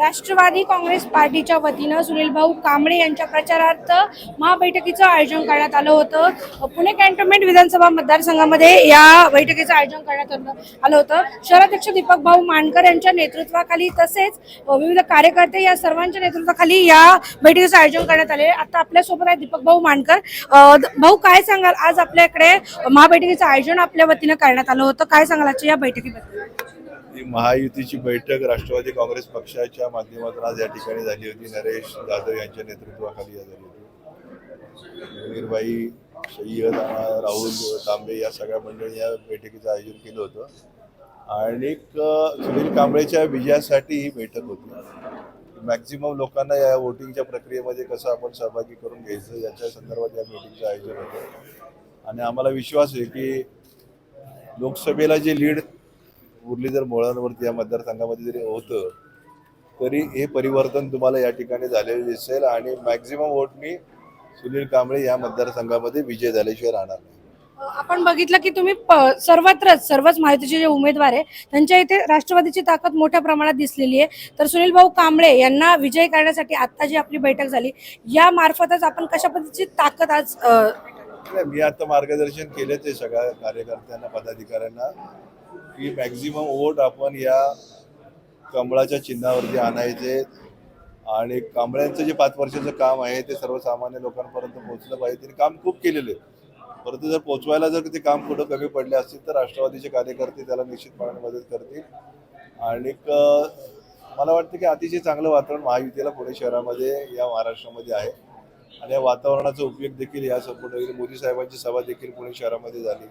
राष्ट्रवादी काँग्रेस पार्टीच्या वतीनं सुनील भाऊ कांबळे यांच्या प्रचारार्थ महाबैठकीचं आयोजन करण्यात आलं होतं. पुणे कॅन्टोन्मेंट विधानसभा मतदारसंघामध्ये या बैठकीचं आयोजन करण्यात आलं आलं होतं. शहराध्यक्ष दीपक भाऊ मानकर यांच्या नेतृत्वाखाली तसेच विविध कार्यकर्ते या सर्वांच्या नेतृत्वाखाली या बैठकीचं आयोजन करण्यात आले. आता आपल्यासोबत आहे दीपक भाऊ मानकर भाऊ काय सांगाल? आज आपल्याकडे महाबैठकीचं आयोजन आपल्या वतीनं करण्यात आलं होतं. काय सांगाल आजच्या या बैठकीबद्दल? ही महायुतीची बैठक राष्ट्रवादी काँग्रेस पक्षाच्या माध्यमातून आज या ठिकाणी झाली होती. नरेश जाधव यांच्या नेतृत्वाखाली झाली होती. मीरबाई सय्यद राहुल तांबे या सगळ्या मंडळी या बैठकीचं आयोजन केलं होतं. आणि सुनील कांबळेच्या विजयासाठी ही बैठक होती. मॅक्झिमम लोकांना या वोटिंगच्या प्रक्रियेमध्ये कसं आपण सहभागी करून घ्यायचं याच्या संदर्भात या मीटिंगचं आयोजन होतं. आणि आम्हाला विश्वास आहे की लोकसभेला जे लीड मुरलीधर मोळांवरती या मतदारसंघामध्ये जरी होतं तरी हे परिवर्तन तुम्हाला या ठिकाणी झालेलं दिसेल आणि मॅक्झिमम वोटनी सुनील कांबळे या मतदारसंघामध्ये विजय झाल्याशिवाय राहणार नाही. आपण बघितलं की तुम्ही सर्वत्रच सर्वच माहितीचे जे उमेदवार आहे त्यांच्या इथे राष्ट्रवादीची ताकद मोठ्या प्रमाणात दिसलेली आहे. तर सुनील भाऊ कांबळे यांना विजय करण्यासाठी आता जी आपली बैठक झाली या मार्फतच आपण कशा पद्धतीची ताकद आज मी आता मार्गदर्शन केलेच आहे सगळ्या कार्यकर्त्यांना पदाधिकाऱ्यांना. की मॅक्झिमम वोट आपण या कमळाच्या चिन्हावरती आणायचे. आणि कांबळ्यांचं जे पाच वर्षाचं काम आहे ते सर्वसामान्य लोकांपर्यंत पोहोचलं पाहिजे. त्यांनी काम खूप केलेलं आहे. परंतु जर पोचवायला जर ते काम कुठं कमी पडले असतील तर राष्ट्रवादीचे कार्यकर्ते त्याला निश्चितपणे मदत करतील. आणि मला वाटतं की अतिशय चांगलं वातावरण महायुतीला पुणे शहरामध्ये या महाराष्ट्रामध्ये आहे. आणि या वातावरणाचा उपयोग देखील या संपूर्ण मोदी साहेबांची सभा देखील पुणे शहरामध्ये झाली.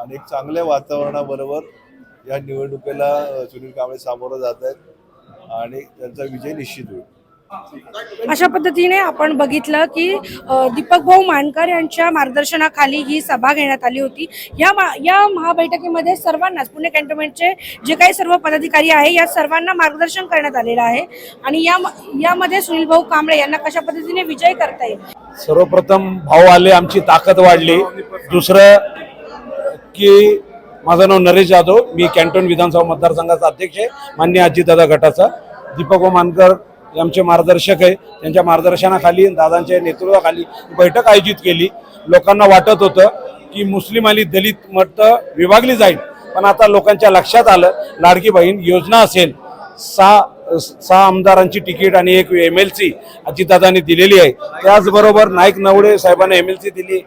आणि एक चांगल्या वातावरणाबरोबर या निवडणुकीला सुनील कांबळे सामोरं जात आहेत आणि त्यांचा विजय निश्चित होईल. अशा पद्धतीने आपण बघितलं की दीपक भाऊ मानकर यांच्या मार्गदर्शनाखाली ही सभा घेण्यात आली होती. या मा- या महाबैठकीमध्ये सर्वांनाच पुणे कॅन्टोन्मेंटचे जे काही सर्व पदाधिकारी आहे या सर्वांना मार्गदर्शन करण्यात आलेलं आहे. आणि या यामध्ये सुनील भाऊ कांबळे यांना कशा पद्धतीने विजय करता येईल? सर्वप्रथम भाऊ आले आमची ताकद वाढली. दुसरं की माझं नाव नरेश जाधव. मी कॅन्टोन विधानसभा मतदारसंघाचा अध्यक्ष आहे. मान्य अजितदादा गटाचा. दीपक व मानकर आमचे मार्गदर्शक आहे. त्यांच्या मार्गदर्शनाखाली दादांच्या नेतृत्वाखाली बैठक आयोजित केली. लोकांना वाटत होतं की मुस्लिम आणि दलित मत विभागली जाईल. पण आता लोकांच्या लक्षात आलं लाडकी बहीण योजना असेल सहा सहा आमदारांची तिकीट आणि एक एम एल सी अजितदादांनी दिलेली आहे. त्याचबरोबर नाईक नवडे साहेबांना एम एल सी दिली.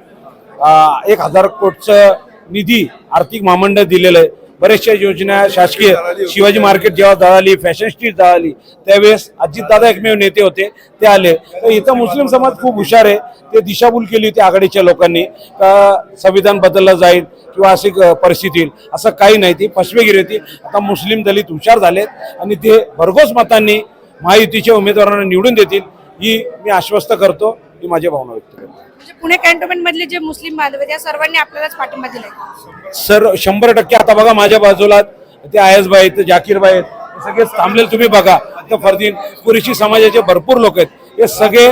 आ, एक हजार कोटचं निधी आर्थिक महामंडळ दिलेलं आहे. बऱ्याचशा योजना शासकीय शिवाजी मार्केट जेव्हा जळाली फॅशन स्ट्रीट जळाली त्यावेळेस अजितदादा एकमेव नेते होते ते आले. तर इथं मुस्लिम समाज खूप हुशार आहे. ते दिशाभूल केली होती आघाडीच्या लोकांनी. का संविधान बदललं जाईल किंवा अशी परिस्थिती येईल असं काही नाही. ती फसवेगिरी होती. आता मुस्लिम दलित हुशार झालेत आणि ते भरघोस मतांनी महायुतीच्या उमेदवारांना निवडून देतील ही मी आश्वस्त करतो. ही माझी भावना व्यक्त करतो म्हणजे पुणे कॅन्टोन्मेंट मधले जे मुस्लिम बांधव आहेत या सर्वांनी आपल्यालाच पाठिंबा दिलाय. सर शंभर टक्के आता बघा माझ्या बाजूला ते आयसबाई आहेत ते जाकीरबाई आहेत हे सगळे थांबलेले तुम्ही बघा. तर फरदीन कुरेशी समाजाचे भरपूर लोक आहेत. हे सगळे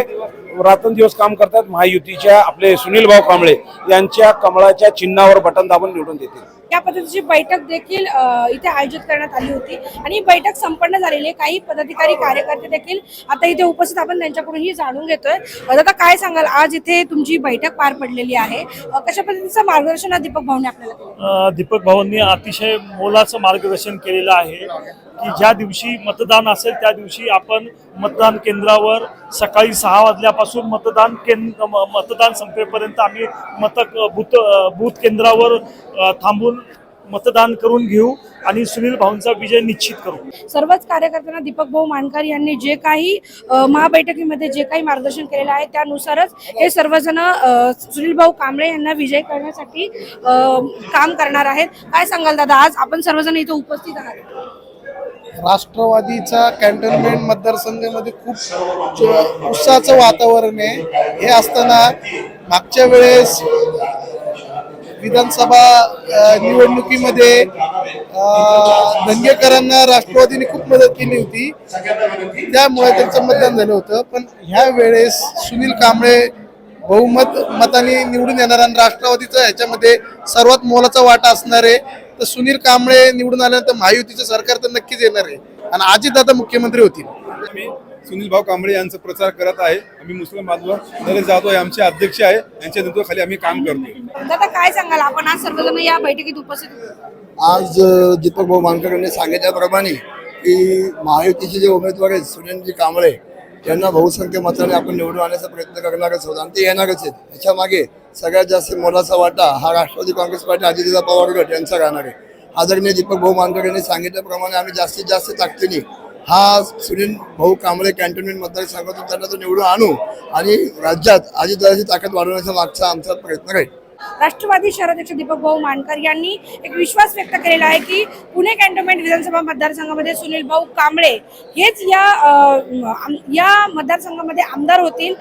रात्रंदिवस काम करतात महायुतीच्या आपले सुनील भाऊ कांबळे यांच्या कमळाच्या चिन्हावर बटन दाबून निवडून देतील. या पद्धतीची बैठक देखील इथे आयोजित करण्यात आली होती. आणि ही बैठक संपन्न झालेली आहे. काही पदाधिकारी कार्यकर्ते देखील आता इथे उपस्थित आपण त्यांच्याकडूनही जाणून घेतोय. दादा काय सांगाल? आज इथे तुमची बैठक पार पडलेली आहे. कशा पद्धतीचं मार्गदर्शन दीपक भाऊने आपल्याला दीपक भाऊंनी अतिशय मोलाचं मार्गदर्शन केलेलं आहे. की ज्या दिवशी मतदान असेल त्या दिवशी आपण मतदान केंद्रावर सकाळी सहा वाजल्यापासून मतदान केंद्र मतदान संपेपर्यंत आम्ही मत बूथ बूथ केंद्रावर थांबून मतदान करून घेऊ आणि सुनील भाऊंचा विजय निश्चित करू. सर्वच कार्यकर्त्यांना दीपक भाऊ मानकर यांनी जे काही महाबैठकीमध्ये जे काही मार्गदर्शन केलेलं आहे त्यानुसारच हे सर्वजण सुनील भाऊ कांबळे यांना विजय करण्यासाठी काम करणार आहेत. काय सांगाल दादा? आज आपण सर्वजण इथे उपस्थित आहात. राष्ट्रवादीचा कॅन्टोन्मेंट मतदारसंघामध्ये खूप उत्साहाचं वातावरण आहे. हे असताना मागच्या वेळेस विधानसभा निवडणुकीमध्ये अ, धंगेकरांना राष्ट्रवादीने खूप मदत केली होती. त्यामुळे त्यांचं मतदान झालं होतं. पण ह्या वेळेस सुनील कांबळे बहुमत मताने निवडून येणार आणि राष्ट्रवादीचा ह्याच्यामध्ये सर्वात मोलाचा वाटा असणार आहे. तर सुनील कांबळे निवडून आल्यानंतर महायुतीचं सरकार तर नक्कीच येणार आहे. आणि अजितदादा मुख्यमंत्री होतील. आम्ही सुनील भाऊ कांबळे यांचा प्रचार करत आहे. आम्ही मुस्लिम बांधव नरेश जाधव हे आमचे अध्यक्ष आहे. यांच्या नेतृत्वाखाली आम्ही काम करतो दादा काय सांगाल? आपण आज सर्वजण या बैठकीत उपस्थित होतो. आज अ, दीपक भाऊ मानकर यांनी सांगितल्याप्रमाणे की महायुतीचे जे उमेदवार आहेत सुनीलजी कांबळे त्यांना बहुसंख्य मताने आपण निवडून आणण्याचा प्रयत्न करणारच आहोत आणि ते येणारच आहेत. याच्या मागे सगळ्यात जास्त मोलाचा वाटा हा राष्ट्रवादी काँग्रेस पार्टी अजितदादा पवार गट यांचा राहणार आहे. आदरणीय दीपक भाऊ मानकर यांनी सांगितल्याप्रमाणे आम्ही जास्तीत जास्त ताकदीने हा सुनील भाऊ कांबळे कॅन्टोन्मेंट मतदारसंघातून त्यांना तो निवडून आणू आणि राज्यात अजितदादाची ताकद वाढवण्याचा मागचा आमचा प्रयत्न राहील. राष्ट्रवादी शहराध्यक्ष दीपक भाऊ मानकर यांनी एक विश्वास व्यक्त केलेला आहे की पुणे कॅन्टोन्मेंट विधानसभा मतदारसंघामध्ये सुनील भाऊ कांबळे हेच या या मतदारसंघामध्ये आमदार होतील.